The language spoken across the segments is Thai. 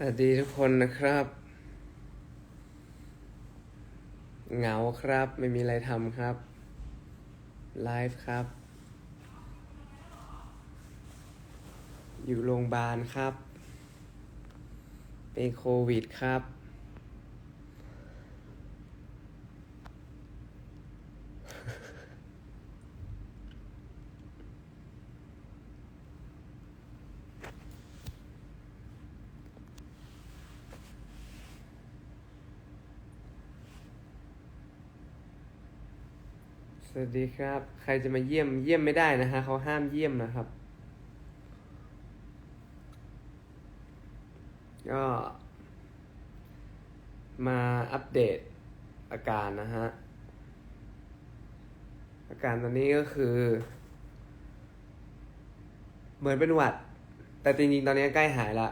สวัสดีทุกคนนะครับ เหงาครับ ไม่มีอะไรทำครับ ไลฟ์ครับ อยู่โรงพยาบาลครับ เป็นโควิดครับ สวัสดีครับ ใครจะมาเยี่ยมเยี่ยมไม่ได้นะฮะเขาห้ามเยี่ยมนะครับ ก็มาอัปเดตอาการนะฮะ อาการตอนนี้ก็คือ เหมือนเป็นหวัด แต่จริงๆ ตอนนี้ใกล้หายละ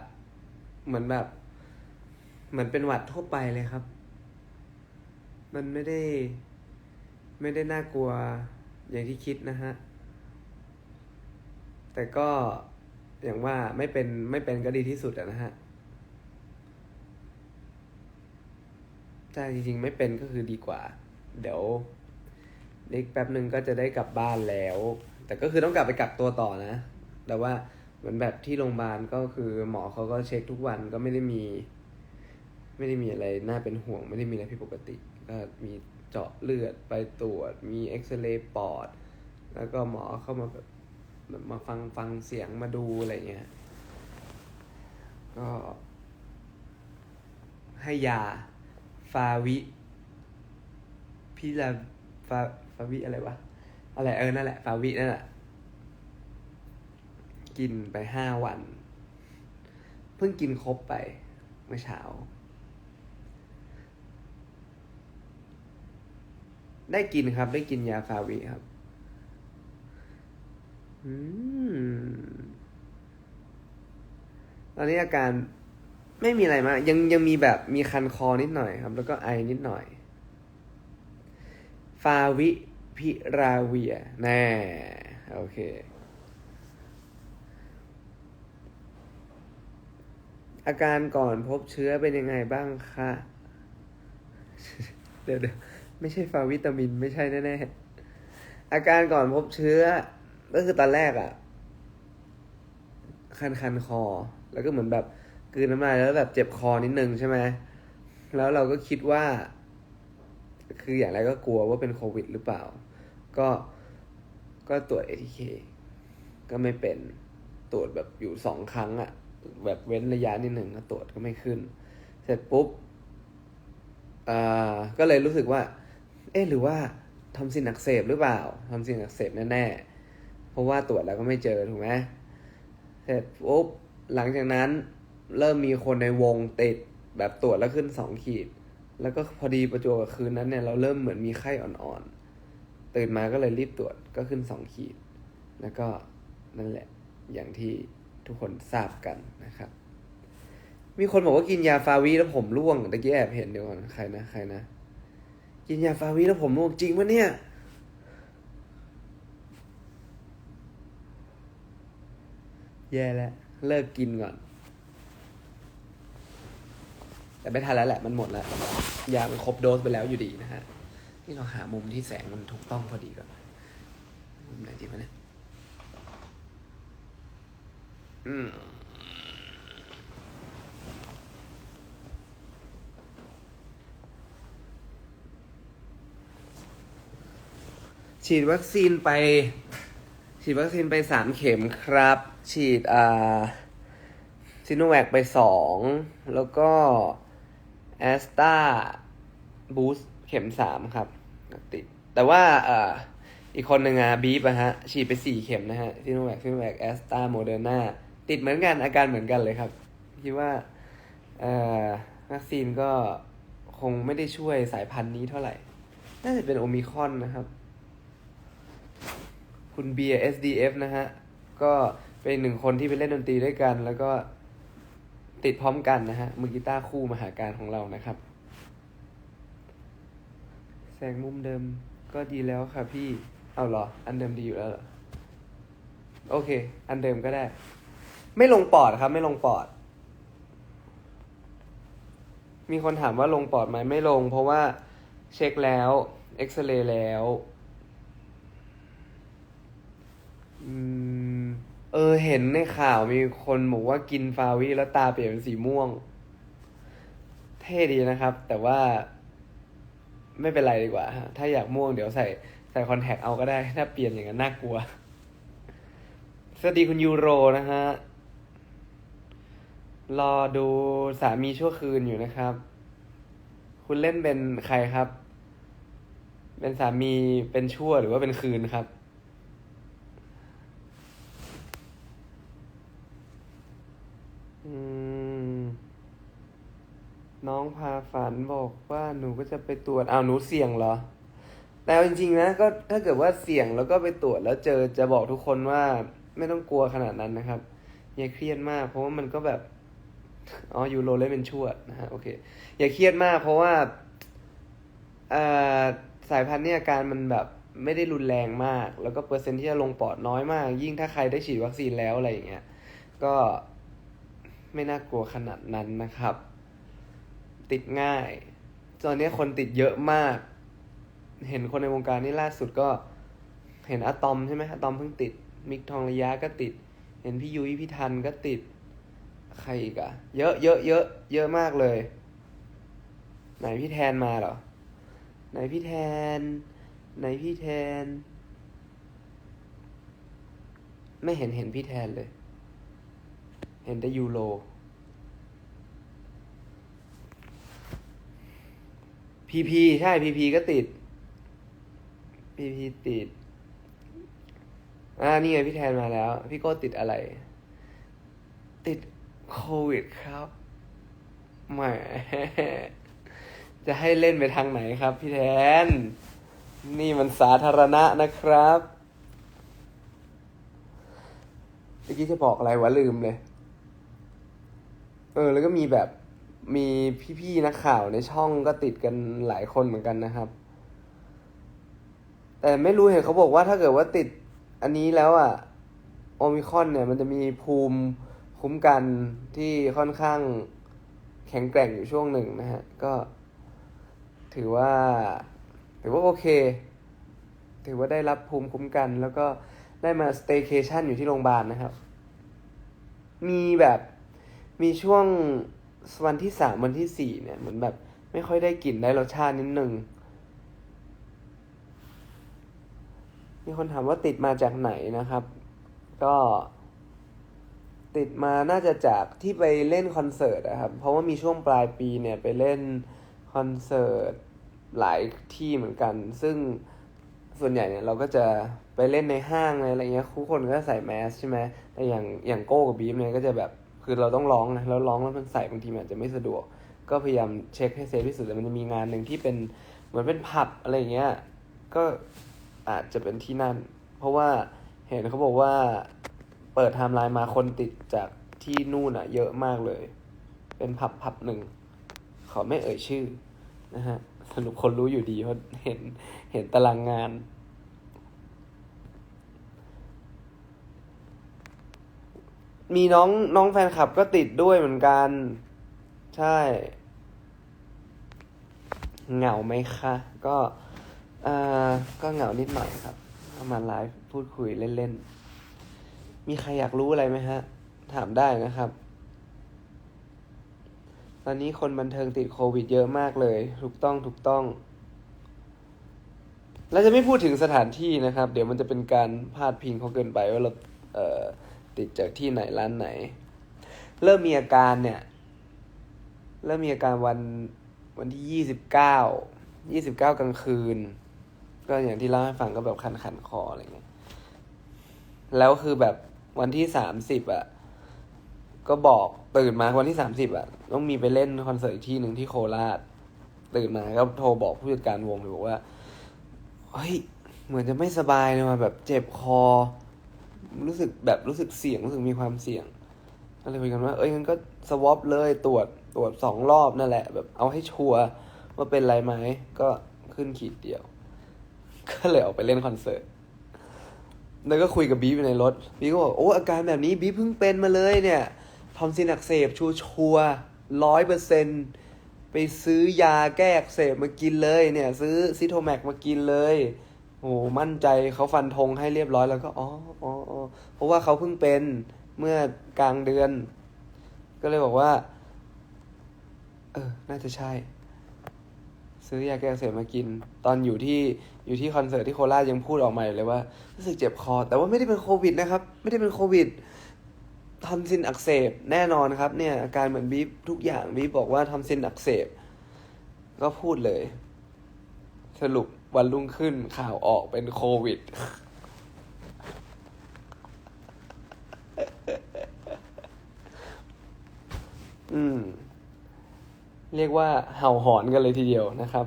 เหมือนแบบ เหมือนเป็นหวัดทั่วไปเลยครับ มันไม่ได้ ไม่ได้น่ากลัวอย่างที่คิดนะฮะ แต่ก็อย่างว่าไม่เป็นไม่เป็นก็ดีที่สุดอะนะฮะถ้าจริงๆ ไม่เป็นก็คือดีกว่า เดี๋ยวอีกแป๊บหนึ่งก็จะได้กลับบ้านแล้ว แต่ก็คือต้องกลับไปกักตัวต่อนะ แต่ว่าเหมือนแบบที่โรงพยาบาลก็คือหมอเขาก็เช็คทุกวันก็ไม่ได้มี ไม่ได้มีอะไรน่าเป็นห่วง ไม่ได้มีอะไรผิดปกติ ก็มี จาะเลือดไปตรวจ มีเอ็กซเรย์ปอด แล้วก็หมอเข้ามาแบบแบบมาฟังฟังเสียงมาดูอะไรเงี้ย ก็ให้ยาฟาวิพิลาฟาฟาวิอะไรวะ อะไรเออ นั่นแหละ ฟาวินั่นแหละ กินไปห้าวัน เพิ่งกินครบไปเมื่อเช้า ได้กินครับ ได้กินยาฟาวิครับ อืม ตอนนี้อาการไม่มีอะไรมาก ยังยังมีแบบมีคันคอนิดหน่อยครับ แล้วก็ไอนิดหน่อย ฟาวิพิราเวีย แน่ โอเค อาการก่อนพบเชื้อเป็นยังไงบ้างคะ เดี๋ยวเดี๋ยว ไม่ใช่ฟาวิตามิน ไม่ใช่แน่ๆ อาการก่อนพบเชื้อ ก็คือตอนแรกอะคันคันคอ แล้วก็เหมือนแบบกืนน้ำลายแล้วแบบเจ็บคอนิดนึงใช่ไหม แล้วเราก็คิดว่า คืออย่างไรก็กลัวว่าเป็นโควิดหรือเปล่า ก็ก็ตรวจ ATK ก็ไม่เป็นตรวจแบบอยู่สองครั้งอะแบบเว้นระยะนิดหนึ่งก็ตรวจก็ไม่ขึ้น เสร็จปุ๊บอ่าก็เลยรู้สึกว่า อ๊ะหรือว่าทำซินอักเสบหรือเปล่าทำซินอักเสบแน่ๆ เพราะว่าตรวจแล้วก็ไม่เจอถูกไหมเสร็จปุ๊บหลังจากนั้นเริ่มมีคนในวงติดแบบตรวจแล้วขึ้นสองขีด แล้วก็พอดีประจวบกับคืนนั้นเนี่ยเราเริ่มเหมือนมีไข้อ่อนๆ ตื่นมาก็เลยรีบตรวจก็ขึ้นสองขีด แล้วก็นั่นแหละอย่างที่ทุกคนทราบกันนะครับ มีคนบอกว่ากินยาฟาวิแล้วผมร่วงตะกี้แอบเห็นเดี๋ยวก่อนใครนะใครนะ กินยาฟาวิแล้วผมร่วงจริงปะเนี่ย แย่แล้ว เลิกกินก่อน แต่ไม่ทันแล้วแหละมันหมดแล้ว ยามันครบโดสไปแล้วอยู่ดีนะฮะ นี่เราหามุมที่แสงมันถูกต้องพอดีก่อนมุมไหนดีวะเนี่ยอืม ฉีดวัคซีนไป ฉีดวัคซีนไปสามเข็มครับ ฉีดอ่าซิโนแวคไปสองแล้วก็แอสตาบูสเข็มสามครับติดแต่ว่าอ่าอีกคนหนึ่งอะบีบอะฮะ ฉีดไปสี่เข็มนะฮะซิโนแวคซิโนแวคแอสตาโมเดอร์นาติดเหมือนกันอาการเหมือนกันเลยครับ คิดว่าเอ่อวัคซีนก็คงไม่ได้ช่วยสายพันธุ์นี้เท่าไหร่ น่าจะเป็นโอมิคอนนะครับ คุณเบียร์ SDF นะฮะ ก็เป็นหนึ่งคนที่ไปเล่นดนตรีด้วยกัน แล้วก็ติดพร้อมกันนะฮะ มือกีตาร์คู่มหาการของเรานะครับ แสงมุมเดิมก็ดีแล้วค่ะพี่ เอาเหรอ อันเดิมดีอยู่แล้วเหรอ โอเค อันเดิมก็ได้ ไม่ลงปอดครับ ไม่ลงปอด มีคนถามว่าลงปอดไหมไม่ลง เพราะว่าเช็คแล้ว เอ็กซเรย์แล้ว อืม เออ เห็นในข่าวมีคนบอกว่ากินฟาวิแล้วตาเปลี่ยนเป็นสีม่วง เท่ดีนะครับ แต่ว่า ไม่เป็นไรดีกว่า ถ้าอยากม่วงเดี๋ยวใส่ใส่คอนแทคเอาก็ได้ ถ้าเปลี่ยนอย่างนั้นน่ากลัว สวัสดีคุณยูโรนะฮะ รอดูสามีชั่วคืนอยู่นะครับ คุณเล่นเป็นใครครับ เป็นสามีเป็นชั่วหรือว่าเป็นคืนครับ อืม น้องพาฝันบอกว่าหนูก็จะไปตรวจอ้าวหนูเสี่ยงเหรอ แต่จริงๆนะก็ถ้าเกิดว่าเสี่ยงแล้วก็ไปตรวจแล้วเจอจะบอกทุกคนว่าไม่ต้องกลัวขนาดนั้นนะครับ อย่าเครียดมาก เพราะว่ามันก็แบบอ๋อยูโรเล่นเป็นชั่วนะฮะโอเค อย่าเครียดมากเพราะว่าเอ่อสายพันธุ์เนี้อาการมันแบบไม่ได้รุนแรงมาก แล้วก็เปอร์เซ็นต์ที่จะลงปอดน้อยมาก ยิ่งถ้าใครได้ฉีดวัคซีนแล้วอะไรอย่างเงี้ยก็ ไม่น่ากลัวขนาดนั้นนะครับ ติดง่าย ตอนนี้คนติดเยอะมาก เห็นคนในวงการนี่ล่าสุดก็เห็นอะตอมใช่ไหมอะตอมเพิ่งติด มิกทองระยะก็ติด เห็นพี่ยุ้ยพี่ทันก็ติด ใครอีกอะเยอะเยอะเยอะเยอะมากเลย ไหนพี่แทนมาเหรอ ไหนพี่แทน ไหนพี่แทน ไม่เห็นเห็นพี่แทนเลย เห็นแต่ยูโรพีพีใช่พีพีก็ติดพีพีติด อ่า นี่ไงพี่แทนมาแล้ว พี่โก้ติดอะไร ติดโควิดครับแหมจะให้เล่นไปทางไหนครับ พี่แทน นี่มันสาธารณะนะครับเมื่อกี้จะบอกอะไรวะลืมเลย เออ แล้วก็มีแบบมีพี่ๆนักข่าวในช่องก็ติดกันหลายคนเหมือนกันนะครับ แต่ไม่รู้เห็นเขาบอกว่าถ้าเกิดว่าติดอันนี้แล้วอะโอมิคอนเนี่ย มันจะมีภูมิคุ้มกันที่ค่อนข้างแข็งแกร่งอยู่ช่วงหนึ่งนะฮะ ก็ ถือว่า ถือว่าโอเค ถือว่าได้รับภูมิคุ้มกัน แล้วก็ได้มาสเต y c a t i o n อยู่ที่โรงพยาบาลนะครับ มีแบบ มีช่วงวันที่สามวันที่สี่เนี่ย เหมือนแบบ ไม่ค่อยได้กลิ่นได้รสชาตินิดนึง มีคนถามว่าติดมาจากไหนนะครับ ก็ ติดมาน่าจะจากที่ไปเล่นคอนเสิร์ตนะครับ เพราะว่ามีช่วงปลายปีเนี่ยไปเล่นคอนเสิร์ตหลายที่เหมือนกัน ซึ่งส่วนใหญ่เนี่ยเราก็จะไปเล่นในห้างอะไรเงี้ยทุกคนก็ใส่แมสใช่ไหมแต่อย่างอย่างโก้กับบีฟเนี่ยก็จะแบบ คือเราต้องร้องนะแล้วร้องแล้วมันใส่บางทีมันอาจจะไม่สะดวก ก็พยายามเช็คให้เซฟที่สุดแต่มันจะมีงานหนึ่งที่เป็นเหมือนเป็นผับอะไรเงี้ยก็อาจจะเป็นที่นั่น เพราะว่าเห็นเขาบอกว่าเปิดไทม์ไลน์มาคนติดจากที่นู่นอะเยอะมากเลย เป็นผับผับหนึ่งขอไม่เอ่ยชื่อนะฮะสรุปคนรู้อยู่ดีเพราะเห็นเห็นตารางงาน มีน้องน้องแฟนคลับก็ติดด้วยเหมือนกัน ใช่ เหงาไหมคะ ก็อ่าก็เหงานิดหน่อยครับเอามาไลฟ์พูดคุยเล่นๆ มีใครอยากรู้อะไรไหมฮะ ถามได้นะครับ ตอนนี้คนบันเทิงติดโควิดเยอะมากเลย ถูกต้องถูกต้องเราจะไม่พูดถึงสถานที่นะครับ เดี๋ยวมันจะเป็นการพาดพิงเขาเกินไปว่าเราเอ่อ ติดจากที่ไหนร้านไหน เริ่มมีอาการเนี่ย เริ่มมีอาการวันวันที่ยี่สิบเก้ายี่สิบเก้ากลางคืน ก็อย่างที่เล่าให้ฟังก็แบบคันคันคออะไรเงี้ยแล้วคือแบบวันที่สามสิบอะ ก็บอกตื่นมาวันที่สามสิบอะ ต้องมีไปเล่นคอนเสิร์ตอีกที่หนึ่งที่โคราช ตื่นมาก็โทรบอกผู้จัดการวงเลยบอกว่าเฮ้ยเหมือนจะไม่สบายเลยมาแบบเจ็บคอ รู้สึกแบบรู้สึกเสี่ยงรู้สึกมีความเสี่ยงก็เลยคุยกันว่า เอ้ยงั้นก็สวอปเลยตรวจตรวจสองรอบนั่นแหละ แบบเอาให้ชัวร์ว่าเป็นไรไหมก็ขึ้นขีดเดียว ก็เลยออกไปเล่นคอนเสิร์ตแล้วก็คุยกับบีอยู่ในรถบีก็บอกโอ้อาการแบบนี้บีเพิ่งเป็นมาเลยเนี่ยทอมซินอักเสบชัวชัวร้อยเปอร์เซ็นไปไปซื้อยาแก้อักเสบมากินเลยเนี่ย ซื้อซิโทแมกมากินเลย มั่นใจเขาฟันธงให้เรียบร้อยแล้วก็อ๋ออ๋ออ๋อเพราะว่าเขาเพิ่งเป็นเมื่อกลางเดือน ก็เลยบอกว่า เออ น่าจะใช่ ซื้อยาแก้อักเสบมากิน ตอนอยู่ที่อยู่ที่คอนเสิร์ตที่โคราชยังพูดออกมาอยู่เลยว่ารู้สึกเจ็บคอ แต่ว่าไม่ได้เป็นโควิดนะครับ ไม่ได้เป็นโควิดทอมซินอักเสบแน่นอนครับ เนี่ยอาการเหมือนบีฟทุกอย่างบีฟบอกว่าทอมซินอักเสบ ก็พูดเลย สรุป วันรุ่งขึ้นข่าวออกเป็นโควิด อืม เรียกว่าเห่าหอนกันเลยทีเดียวนะครับ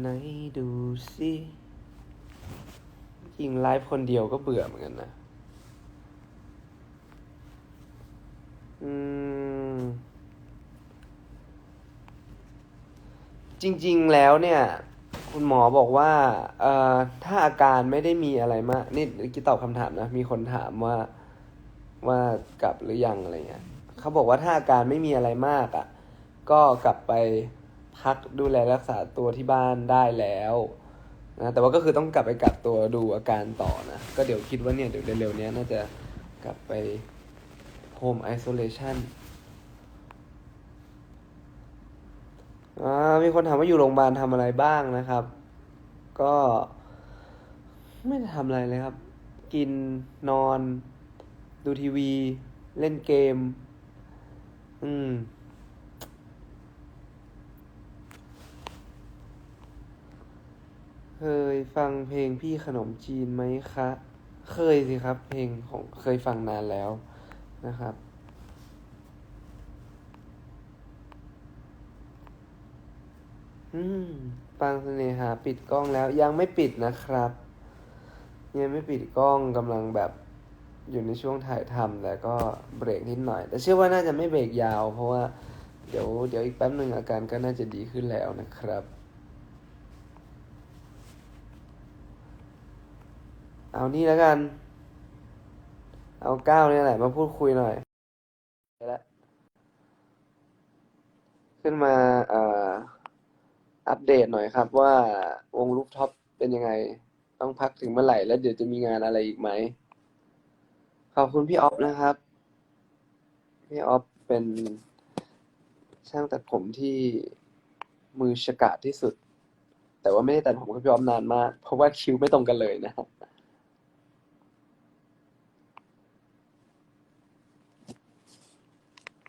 ไหนดูสิยิงไลฟ์คนเดียวก็เบื่อเหมือนกันนะ อืม จริง ๆ แล้วเนี่ย คุณหมอบอกว่าเอ่อถ้าอาการไม่ได้มีอะไรมากนี่กีตอบคำถามนะ มีคนถามว่าว่ากลับหรือยังอะไรเงี้ยเขาบอกว่าถ้าอาการไม่มีอะไรมากอะ ก็กลับไปพักดูแลรักษาตัวที่บ้านได้แล้วนะแต่ว่าก็คือต้องกลับไปกักตัวดูอาการต่อนะ ก็เดี๋ยวคิดว่าเนี่ยเดี๋ยวเร็วๆเนี้ยน่าจะกลับไป home isolation อ่า มีคนถามว่าอยู่โรงพยาบาลทำอะไรบ้างนะครับ ก็ ไม่ได้ทำอะไรเลยครับ กินนอน ดูทีวี เล่นเกม อืมเคยฟังเพลงพี่ขนมจีนไหมคะ เคยสิครับ เพลงของเคยฟังนานแล้วนะครับ อืมปังเสน่หาปิดกล้องแล้วยังไม่ปิดนะครับ ยังไม่ปิดกล้องกำลังแบบอยู่ในช่วงถ่ายทำแต่ก็เบรกนิดหน่อย แต่เชื่อว่าน่าจะไม่เบรกยาว เพราะว่าเดี๋ยวเดี๋ยวอีกแป๊บหนึ่งอาการก็น่าจะดีขึ้นแล้วนะครับ เอานี่แล้วกัน เอาก้าวเนี่ยแหละมาพูดคุยหน่อยไปละขึ้นมาเอ่อ อัปเดตหน่อยครับว่าวงลูฟท็อปเป็นยังไง ต้องพักถึงเมื่อไหร่ แล้วเดี๋ยวจะมีงานอะไรอีกไหม ขอบคุณพี่ออฟนะครับ พี่ออฟเป็นช่างตัดผมที่มือฉกาจที่สุด แต่ว่าไม่ได้ตัดผมกับพี่ออฟนานมาก เพราะว่าคิวไม่ตรงกันเลยนะครับ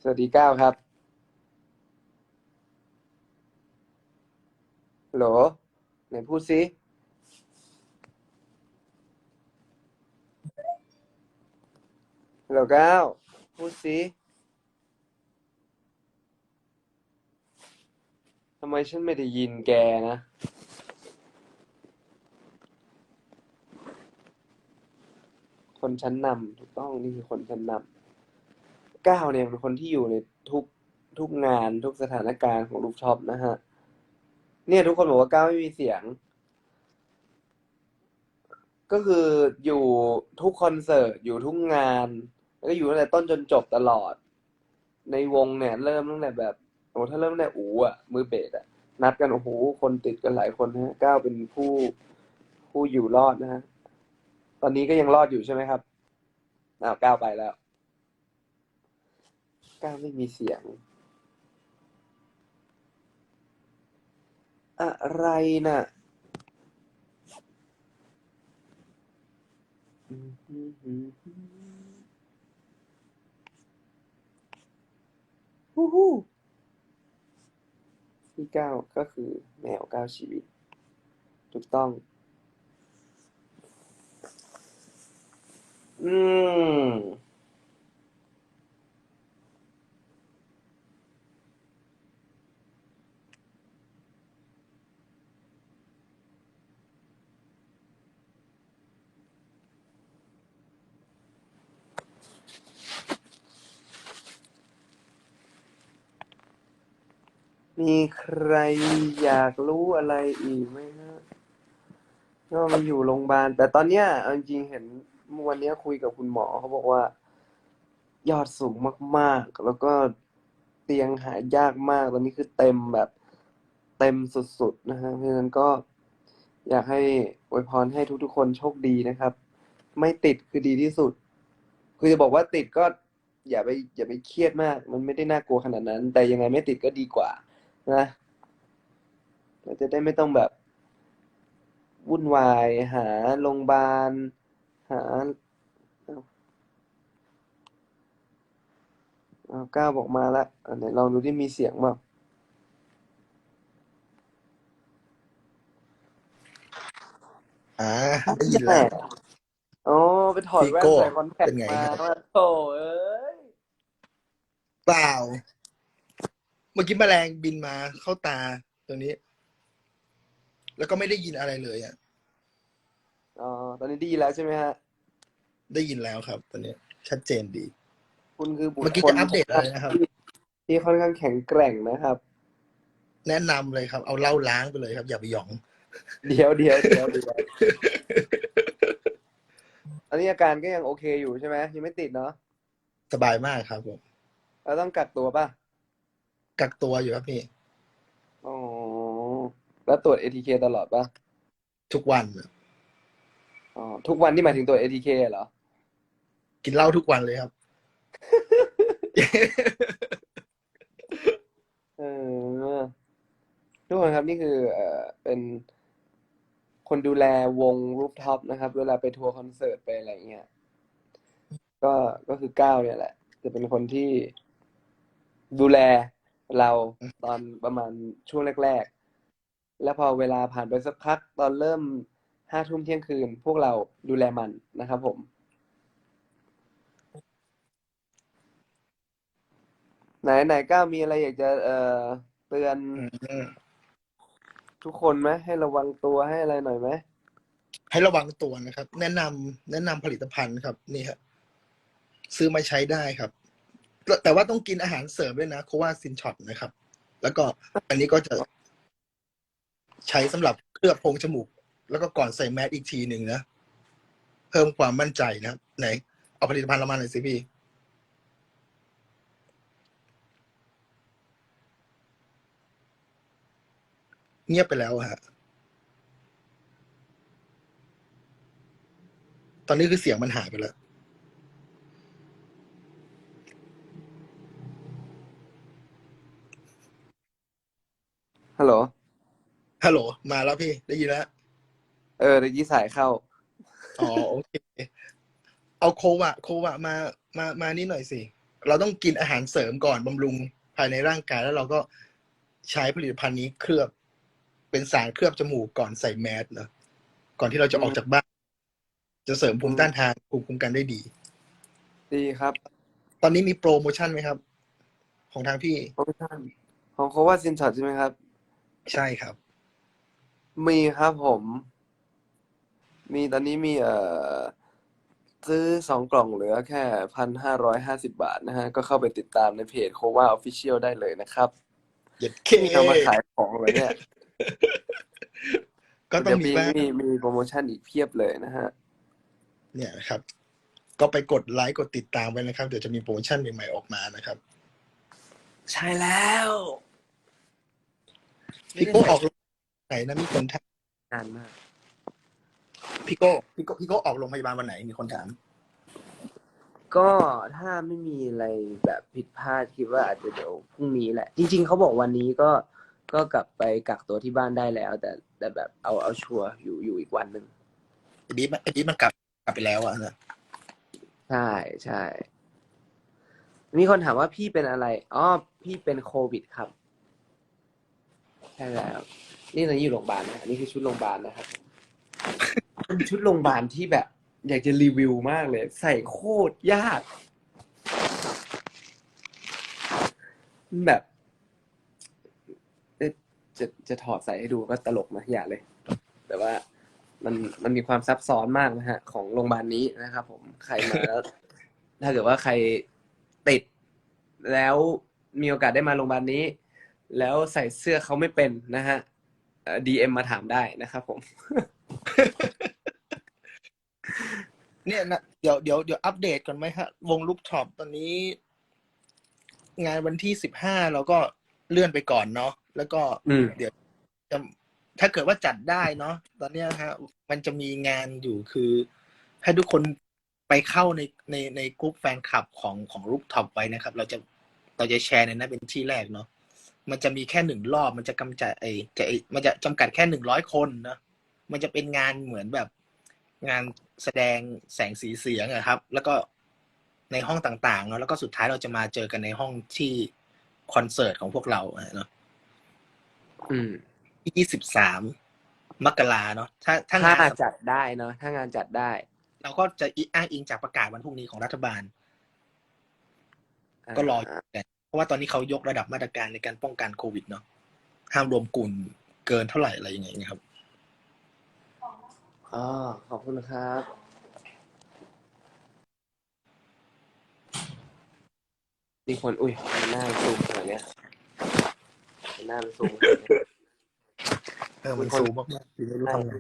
สวัสดีก้าวครับฮัล โหลไหนพูดซิฮัลโหลก้าวพูดซิทำไมฉันไม่ได้ยินแกนะ คนชั้นนำถูกต้องนี่คือคนชั้นนำก้าวเนี่ยเป็นคนที่อยู่ในทุกทุกงานทุกสถานการณ์ของลูกช็อปนะฮะ เนี่ยทุกคนบอกว่าก้าวไม่มีเสียง ก็คืออยู่ทุกคอนเสิร์ตอยู่ทุกงานแล้วก็อยู่ตั้งแต่ต้นจนจบตลอด ในวงเนี่ย เริ่มตั้งแต่แบบโอ้ถ้าเริ่มตั้งแต่อูอะ มือเบสอะ นัดกันโอ้โหคนติดกันหลายคนนะฮะก้าวเป็นผู้ผู้อยู่รอดนะฮะตอนนี้ก็ยังรอดอยู่ใช่ไหมครับอ้าวก้าวไปแล้วก้าวไม่มีเสียง อะไรน่ะฮู้ฮู้ที่เก้าก็คือแมวเก้าชีวิต ถูกต้อง อืม มีใครอยากรู้อะไรอีกไหมฮะก็มาอยู่โรงพยาบาล แต่ตอนเนี้ยเอาจริงๆเห็นวันเนี้ยคุยกับคุณหมอเขาบอกว่า ยอดสูงมาก ๆ แล้วก็เตียงหายากมากตอนนี้คือเต็มแบบเต็มสุดๆนะฮะเพราะฉะนั้นก็อยากให้อวยพรให้ทุกๆคนโชคดีนะครับ ไม่ติดคือดีที่สุด คือจะบอกว่าติดก็อย่าไปอย่าไปเครียดมาก มันไม่ได้น่ากลัวขนาดนั้น แต่ยังไงไม่ติดก็ดีกว่า นะเราจะได้ไม่ต้องแบบ วุ่นวายหาโรงพยาบาล หาอ้าวอ้าวก้าวบอกมาแล้วอันไหนลองดูที่มีเสียงเปล่าอ่าได้ยินแล้วโอ้ไปถอดแว่นพี่โก้ใส่คอนแทคเป็นไงมาครับว่าโถ่เอ้ยเปล่า เมื่อกี้แมลงบินมาเข้าตาตัวนี้ แล้วก็ไม่ได้ยินอะไรเลยอะอ๋อตอนนี้ดีแล้วใช่ไหมฮะ ได้ยินแล้วครับ ตอนนี้ ชัดเจนดี คุณคือบุคเมื่อกี้คลจะอัปเดตอะไรนะครับที่ที่ค่อนข้างแข็งแกร่งนะครับ แนะนำเลยครับ เอาเหล้าล้างไปเลยครับ อย่าไปหยอง เดี๋ยวเดี๋ยวเดี๋ยวเดี๋ยวอันนี้อาการก็ยังโอเคอยู่ใช่ไหมยังไม่ติดเนาะสบายมากครับผมเราต้องกักตัวป่ะ กักตัวอยู่ครับพี่ อ๋อ แล้วตรวจ ATK ตลอดป่ะทุกวันอะอ๋อ ทุกวันที่หมายถึงตรวจ ATK เหรอ กินเหล้าทุกวันเลยครับ เออทุกคนครับนี่คือเอ่อเป็นคนดูแลวงรูฟท็อปนะครับ เวลาไปทัวร์คอนเสิร์ตไปอะไรเงี้ยก็ก็คือก้าวเนี่ยแหละ จะเป็นคนที่ดูแล เราตอนประมาณช่วงแรกๆ แล้วพอเวลาผ่านไปสักพัก ตอนเริ่มห้าทุ่มเที่ยงคืน พวกเราดูแลมันนะครับผม ไหนไหนก้าวมีอะไรอยากจะเอ่อเตือนอืมทุกคนไหมให้ระวังตัวให้อะไรหน่อยไหมให้ระวังตัวนะครับ แนะนำแนะนำผลิตภัณฑ์ครับ นี่ครับซื้อมาใช้ได้ครับ แต่ว่าต้องกินอาหารเสริมด้วยนะ โควาซินช็อตนะครับ แล้วก็อันนี้ก็จะใช้สำหรับเคลือบโพรงจมูก แล้วก็ก่อนใส่แมสอีกทีหนึ่งนะ เพิ่มความมั่นใจนะครับ ไหน เอาผลิตภัณฑ์เรามาหน่อยสิพี่เงียบไปแล้วฮะ ตอนนี้คือเสียงมันหายไปแล้ว ฮัลโหล ฮัลโหล มาแล้วพี่ ได้ยินแล้ว เออเดี๋ยวยี่สายเข้า อ๋อ โอเค เอาโควะโควะมา มา มานี่หน่อยสิ เราต้องกินอาหารเสริมก่อนบำรุงภายในร่างกายแล้วเราก็ใช้ผลิตภัณฑ์นี้เคลือบ เป็นสารเคลือบจมูกก่อนใส่แมสเนอะก่อนที่เราจะออกจากบ้าน จะเสริมภูมิต้านทานภูมิคุ้มกันได้ดี ดีครับตอนนี้มีโปรโมชั่นไหมครับ ของทางพี่ โปรโมชั่นของโคว่าซินช็อตใช่ไหมครับ ใช่ครับ มีครับผม มีตอนนี้มีเอ่อซื้อสองกล่องเหลือแค่พันห้าร้อยห้าสิบาทนะฮะ ก็เข้าไปติดตามในเพจโคว่าออฟฟิเชียลได้เลยนะครับเย็ดเคนี่เรามาขายของเลยเนี่ยก็ต้องมีเดี๋ยวบ้างมีมีโปรโมชั่นอีกเพียบเลยนะฮะ เนี่ยนะครับ ก็ไปกดไลค์กดติดตามไว้นะครับ เดี๋ยวจะมีโปรโมชั่นใหม่ๆออกมานะครับ ใช่แล้ว พี่โก้ออกไหนนะมีคนถามนานมาก พี่โก้พี่โก้พี่โก้ออกโรงพยาบาลวันไหนมีคนถาม ก็ถ้าไม่มีอะไรแบบผิดพลาดคิดว่าอาจจะเดี๋ยวพรุ่งนี้แหละ จริง ๆเขาบอกวันนี้ก็ก็กลับไปกักตัวที่บ้านได้แล้ว แต่แต่แบบเอาเอาชัวร์อยู่อยู่อีกวันหนึ่งไอ้บีมันไอ้บีมันกลับกลับไปแล้วอะนะใช่ใช่มีคนถามว่าพี่เป็นอะไรอ๋อพี่เป็นโควิดครับ ใช่แล้วนี่ตอนนี้อยู่โรงพยาบาลนะอันนี้คือชุดโรงพยาบาลนะครับเป็นชุดโรงพยาบาลที่แบบ อยากจะรีวิวมากเลย ใส่โคตรยากแบบจะจะถอดใส่ให้ดูก็ตลกนะอย่าเลย แต่ว่ามันมันมีความซับซ้อนมากนะฮะ ของโรงพยาบาลนี้นะครับผมใครมาแล้ว ถ้าเกิดว่าใครติดแล้วมีโอกาสได้มาโรงพยาบาลนี้ แล้วใส่เสื้อเขาไม่เป็นนะฮะดีเอ็มมาถามได้นะครับผม เนี่ยนะเดี๋ยวเดี๋ยวเดี๋ยวอัปเดตก่อนไหมฮะ วงลูกท็อปตอนนี้ งานวันที่สิบห้าเราก็เลื่อนไปก่อนเนาะแล้วก็อืมเดี๋ยวจะถ้าเกิดว่าจัดได้เนาะตอนเนี้ยฮะมันจะมีงานอยู่คือ ให้ทุกคนไปเข้าในในในกลุ่มแฟนคลับของของรูปท็อปไว้นะครับ เราจะเราจะแชร์ในนั้นเป็นที่แรกเนาะ มันจะมีแค่หนึ่งรอบ มันจะกำจัดไอ้จะไอ้มันจะจำกัดแค่หนึ่งร้อยคนนะมันจะเป็นงานเหมือนแบบ งานแสดงแสงสีเสียงอะครับ แล้วก็ในห้องต่างๆเนาะแล้วก็สุดท้ายเราจะมาเจอกันในห้องที่คอนเสิร์ตของพวกเราอะเนาะอืมยี่สิบสามมกราเนาะถ้าถ้าถ้างานจัดได้เนาะถ้างานจัดได้ เราก็จะอ้างอิงจากประกาศวันพรุ่งนี้ของรัฐบาล ก็รออยู่กันเพ ราะว่าตอนนี้เขายกระดับมาตรการในการป้องกันโควิดเนาะห้ามรวมกลุ่มเกินเท่าไหร่อะไรอย่างเงี้ยครับอ๋อขอบคุณครับ มีคนอุ้ยหน้ามันซูมขนาดเนี้ยหน้ามันซูมขนาดเนี้ยเออมันมีคนสูงมากๆคือไม่รู้ทำไง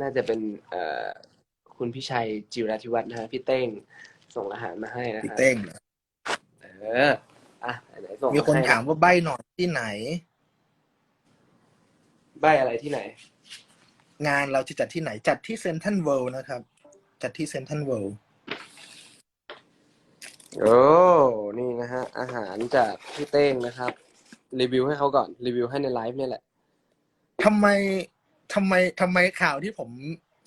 น่าจะเป็นเอ่อคุณพิชัยจิราธิวัฒน์นะฮะพี่เต้งส่งอาหารมาให้นะพี่ฮะเต้งเอ ออะไหนส่งมีคนให้ถามว่าใบหน่อยที่ไหน ใบอะไรที่ไหน งานเราจะจัดที่ไหนจัดที่เซนทันเวิลด์นะครับ จัดที่เซนทันเวิลด์โอ้ นี่นะฮะ อาหารจากพี่เต้งนะครับ รีวิวให้เขาก่อน รีวิวให้ในไลฟ์เนี่ยแหละ ทำไมทำไมทำไมข่าวที่ผม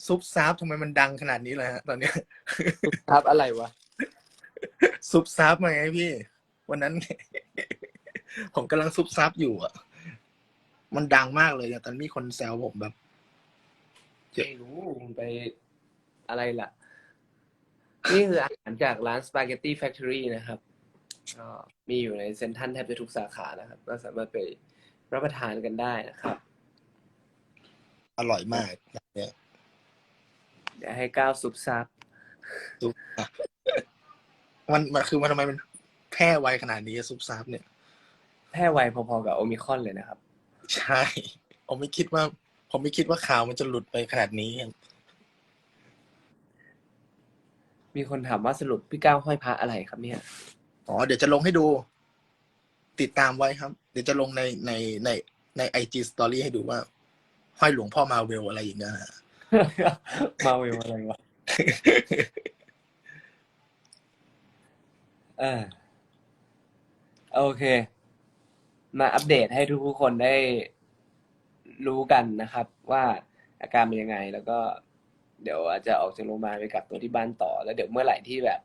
ซุปซับทำไมมันดังขนาดนี้เลยฮะตอนเนี้ย ครับอะไรวะ ซุปซับมาไงพี่ วันนั้น ผมกำลังซุปซับอยู่อะ มันดังมากเลยอะตอนมีคนแซวผมแบบ ไม่รู้มันไปอะไรล่ะ นี่คืออาหารจากร้าน Spaghetti Factory นะครับก็มีอยู่ในเซ็นทรัลแทบจะทุกสาขานะครับ ก็สามารถไปรับประทานกันได้นะครับ อร่อยมากเนี่ยเดี๋ยวให้ก้าวซุปซับซุปอะ มันมันคือมันทำไมมันแพร่ไวขนาดนี้ซุปซับเนี่ย แพร่ไวพอๆกับโอมิครอนเลยนะครับ ใช่ ผมไม่คิดว่า ผมไม่คิดว่าข่าวมันจะหลุดไปขนาดนี้ครับมีคนถามว่าสรุปพี่ก้าวห้อยพระอะไรครับเนี่ย อ๋อ เดี๋ยวจะลงให้ดู ติดตามไว้ครับ เดี๋ยวจะลงในในในในไอจีสตอรี่ให้ดูว่า ห้อยหลวงพ่อมาเวลอะไรอย่างเงี้ยฮะมาเวลอะไรวะ เออ โอเค มาอัปเดตให้ทุกๆคนได้รู้กันนะครับ ว่าอาการเป็นยังไง แล้วก็ เดี๋ยวอาจจะออกจากโรงพยาบาลไปกักตัวที่บ้านต่อ แล้วเดี๋ยวเมื่อไหร่ที่แบบ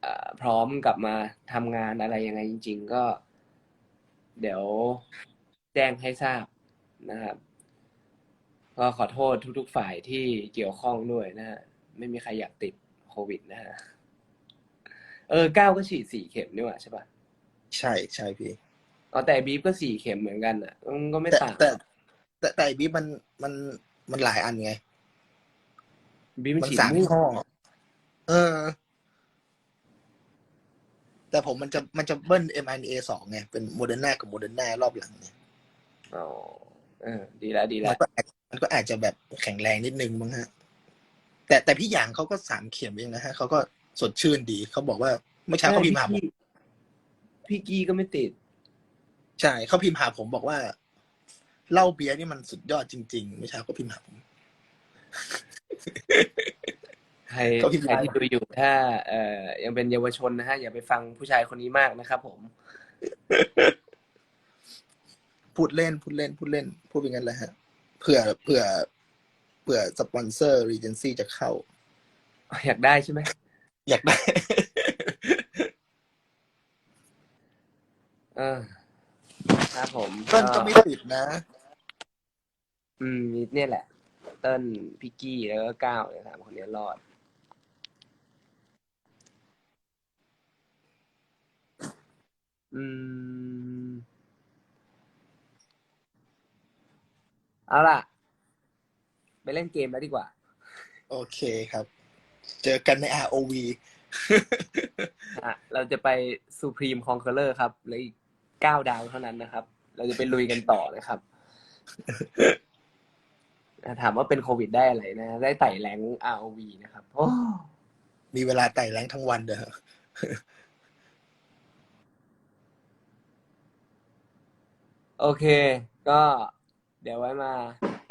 เอ่อพร้อมกลับมาทำงานอะไรยังไงจริง ๆ ก็ เดี๋ยวแจ้งให้ทราบนะครับ ก็ขอโทษทุก ๆ ฝ่ายที่เกี่ยวข้องด้วยนะฮะไม่มีใครอยากติดโควิดนะฮะ เออก้าวก็ฉีดสี่เข็มนี่หว่าใช่ปะใช่ใช่พี่อ๋อแต่บีฟก็สี่เข็มเหมือนกันอะมันก็ไม่แต่ต่างแต่แต่แต่ไอ้บิ๊บมันมันมันหลายอันไง บีฟมันมันฉีดสามมั่ยี่วห้อเออ แต่ผมมันจะมันจะเบิ้ล mRNA สองไง เป็นโมเดอร์นากับโมเดอร์นารอบหลังเนี่ยอ๋อเออ ดีแล้วดีแล้มัวนก็อาจมันก็อาจจะแบบแข็งแรงนิดนึงมั้งฮะ แต่แต่พี่หยางเขาก็สามเข็มเองนะฮะเขาก็ สดชื่นดี เขาบอกว่าเมื่อเช้าเขาพิมพ์หาผมพี่พี่กี้ก็ไม่ติด ใช่เขาพิมพ์หาผมบอกว่าเหล้าเบียร์นี่มันสุดยอดจริงๆเมื่อเช้าเขาพิมพ์หาผม ใครก็พิมพ์ใครไลน์ที่ดูอยู่ถ้าเอ่อยังเป็นเยาวชนนะฮะ อย่าไปฟังผู้ชายคนนี้มากนะครับผม พูดเล่น พูดเล่น พูดเล่น พูดเป็นงั้นแหละฮะเผื่อเผื่อเผื่อสปอนเซอร์รีเจนซี่จะเข้า อยากได้ใช่ไหม อยากได้ เออครับผมเต้นก็ไม่ติดนะ อืมเนี่ยแหละ เติ้ลพิกกี้แล้วก็ก้าวเนี่ยสามคนเนี้ยรอด อืม เอาล่ะ ไปเล่นเกมแล้วดีกว่า โอเคครับ เจอกันใน ROV อะเราจะไป Supreme Conqueror ครับเหลืออีกเก้าดาวเท่านั้นนะครับ เราจะไปลุยกันต่อนะครับ ถามว่าเป็นโควิดได้อะไรนะ ได้ไต่แรง ROV นะครับโอ้มีเวลาไต่แรงทั้งวันเด้อโอเค ก็เดี๋ยวไว้มา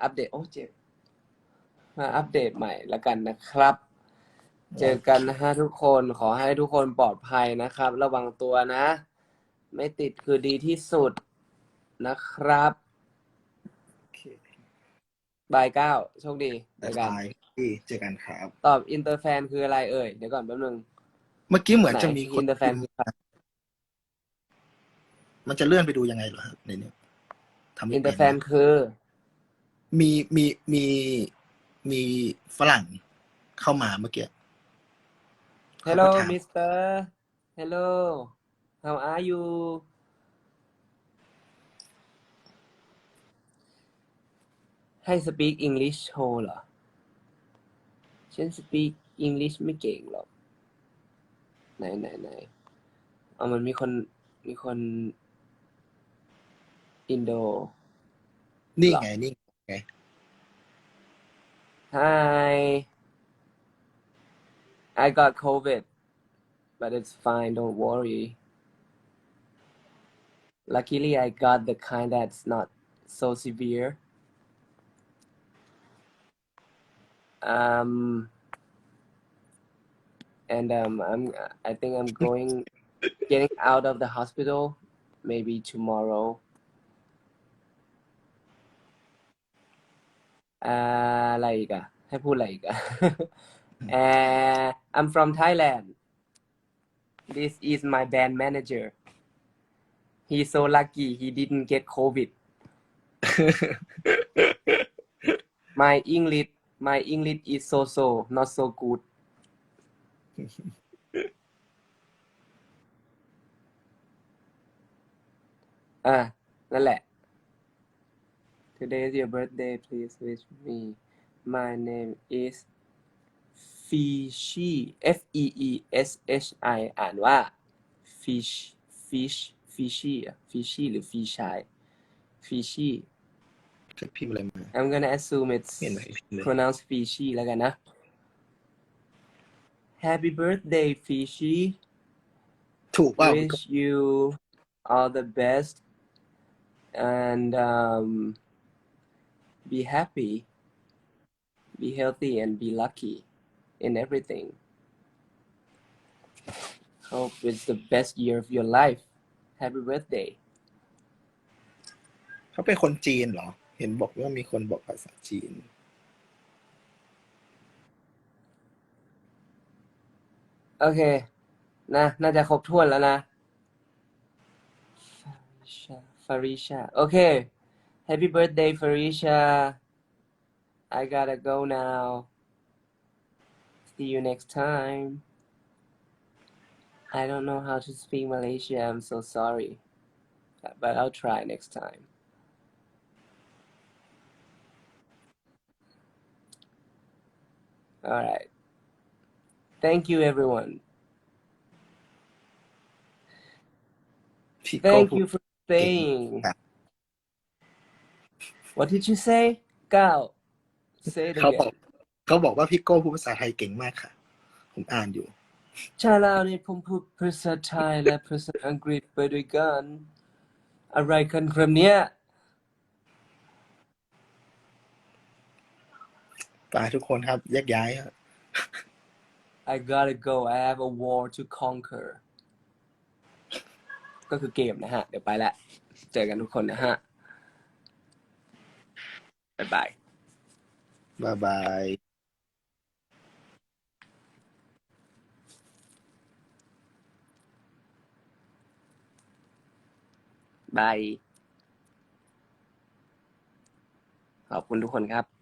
อัปเดต โอ้เจ็บ มาอัปเดตใหม่แล้วกันนะครับ เจอกันนะฮะทุกคนขอให้ทุกคนปลอดภัยนะครับ ระวังตัวนะ ไม่ติดคือดีที่สุดนะครับโอเคบายเก้าโชคดีบ๊าเจยอกันบายพี่เจอกันครับ ตอบอินเตอร์แฟนคืออะไรเอ่ย เดี๋ยวก่อนแป๊บนึงเมื่อกี้เหมือนไหนจะมีคอินน เตอร์แฟนคือใครมันจะเลื่อนไปดูยังไงเหรอครับในเนี้ยทำไม่อินเตอเป็ร์แฟนคือ มีมีมีมีฝรั่งเข้ามาเมื่อกี้ Hello เขาก็ถาม Mister Hello How are you ให้ speak English โชว์เหรอ ฉัน speak English ไม่เก่งหรอก ไหนไหนไหนเอามันมีคนมีคน อินโด นี่ไงนี่ไง Hi I got COVID but it's fine don't worry luckily I got the kind that's not so severe um and um I'm I think I'm going getting out of the hospital maybe tomorrow อ่าอะไรอีกอะให้พูดอะไรอีกอะ uh, I'm from Thailand this is my band manager he's so lucky he didn't get COVID my English my English is so so not so good อ่ะนั่นแหละ Today is your birthday. Please wish me. My name is Fishy. F E E S H I อ่านว่า Fish Fish Fishy อ่ะ Fishy หรือ Fishy Fishy จะพิมพ์อะไรมา I'm gonna assume it's เห็นไหมพิมพ์เลย pronounced Fishy แล้วกันนะ Happy birthday Fishy ถูกเปล่า wish you all the best and um, be happy, be healthy, and be lucky In everything. Hope it's the best year of your life. Happy birthday. เขาเป็นคนจีนเหรอ เห็นบอกว่ามีคนบอกภาษาจีน โอเค นะ น่าจะครบถ้วนแล้วนะ Farisha Farisha โอเค Happy birthday Farisha I gotta go now See you next time. I don't know how to speak Malaysia. I'm so sorry. But I'll try next time. All right. Thank you, everyone. Thank you for staying. What did you say? Gao. Say it again. เขาบอกว่าพี่โก้พูดภาษาไทยเก่งมากค่ะ ผมอ่านอยู่ ชาลาวนี่ผมพูดภาษาไทยและภาษาอังกฤษไปด้วยกัน อะไรกันครับเนี่ยไปทุกคนครับแยกย้ายครับ I gotta go I have a war to conquer ก็คือเกมนะฮะ เดี๋ยวไปละ เจอกันทุกคนนะฮะ บ๊ายบาย บ๊ายบาย บาย ขอบคุณทุกคนครับ